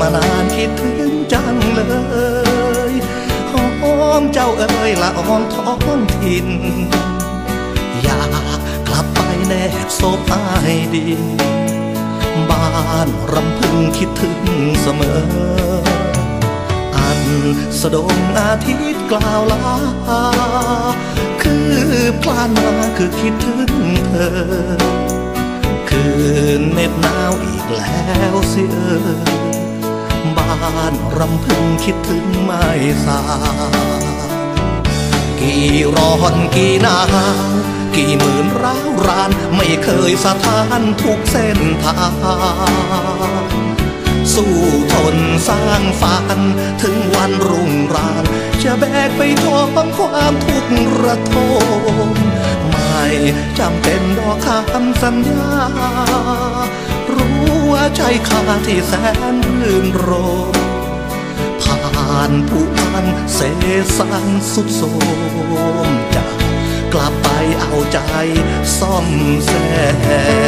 มานานคิดถึงจังเลยหอมเจ้าเอ๋ยละอ่อนท้องถิ่น อยากกลับไปแนบโซบายดิน บ้านรำพึงคิดถึงเสมอ อันสะดงอาทิตย์กล่าวลา คือพลานมาคือคิดถึงเธอ คืนเน็บหนาวอีกแล้วเสียเอ่ยบ้านรำพึงคิดถึงไม่สากี่ร้อนกี่หนาวกี่หมื่นร้าวรานไม่เคยสถานทุกเส้นทาง สู้ทนสร้างฝันถึงวันรุ่งรางจะแบกไปทวงความทุกข์ระทมไม่จำเป็นดอกคำสัญญา ใจข้าที่แสนรื่นรมผ่านผู้พันเสสันสุดโสมจะกลับไปเอาใจซ่อมแซม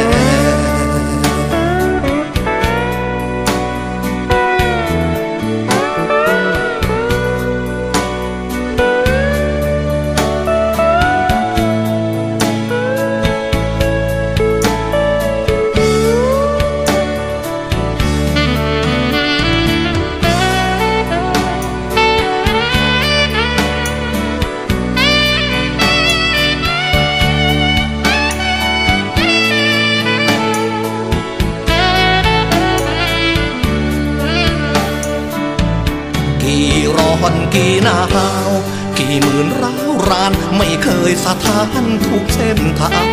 อนกี่หนาว กี่หมื่นร้าวรานไม่เคยสถานทุกเส้นทาง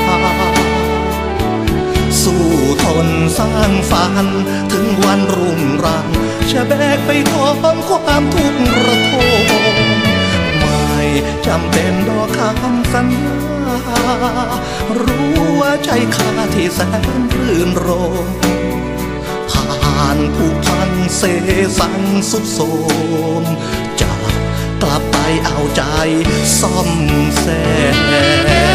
สู้ทนสร้างฝันถึงวันรุ่งรางจะแบกไปทองความทุกข์ระทมไม่จำเป็นดอกคำสัญญารู้ว่าใจค่าที่แสนรื่นรมผ่านผู้พันเสสังสุดโสม เอาใจซ่อมแซม